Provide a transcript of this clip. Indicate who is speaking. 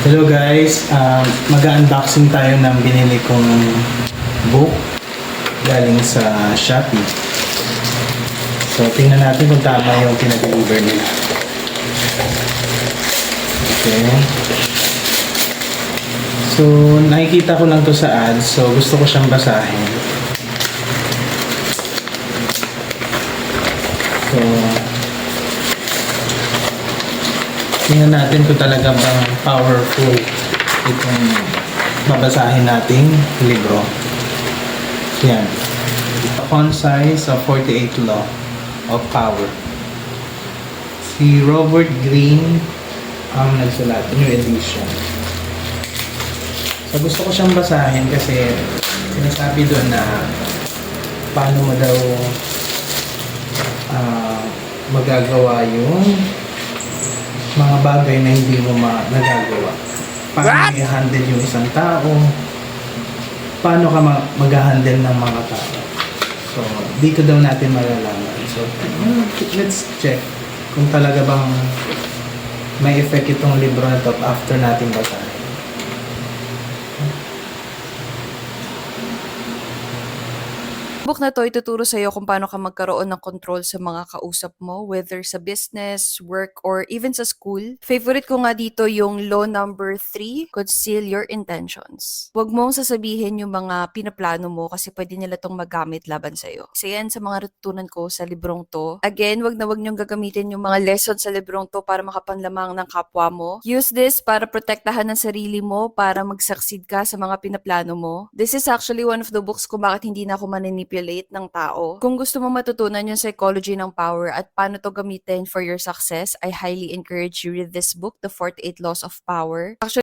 Speaker 1: Hello guys, uh, mag-unboxing tayo ng binili kong book galing sa Shopee. So tingnan natin kung tama yung pinag-deliver nila. Okay. So nakikita ko lang to sa ads, so gusto ko siyang basahin. So Tingnan natin kung talaga bang powerful itong babasahin nating libro. Yan. Font size of 48 Law of Power. Si Robert Greene ang nagsulat, new edition. So gusto ko siyang basahin kasi sinasabi doon na paano mo daw ah, magagawa yung mga bagay na hindi mo ma nagagawa. Paano i-handle yung isang tao? Paano ka ma- mag-handle ng mga tao? So, dito daw natin malalaman. So, let's check kung talaga bang may effect itong libro na to after natin basahin.
Speaker 2: Book na to ituturo sa iyo kung paano ka magkaroon ng control sa mga kausap mo, whether sa business, work, or even sa school. Favorite ko nga dito yung law number 3, conceal your intentions. Huwag mong sasabihin yung mga pinaplano mo kasi pwede nila tong magamit laban sa iyo. Isa yan sa mga natutunan ko sa librong to. Again, wag na wag niyong gagamitin yung mga lesson sa librong to para makapanlamang ng kapwa mo. Use this para protektahan ng sarili mo, para mag-succeed ka sa mga pinaplano mo. This is actually one of the books kung bakit hindi na ako manipulate ng tao. Kung gusto mo matutunan yung psychology ng power at paano to gamitin for your success, I highly encourage you read this book, The 48 Laws of Power. Actually,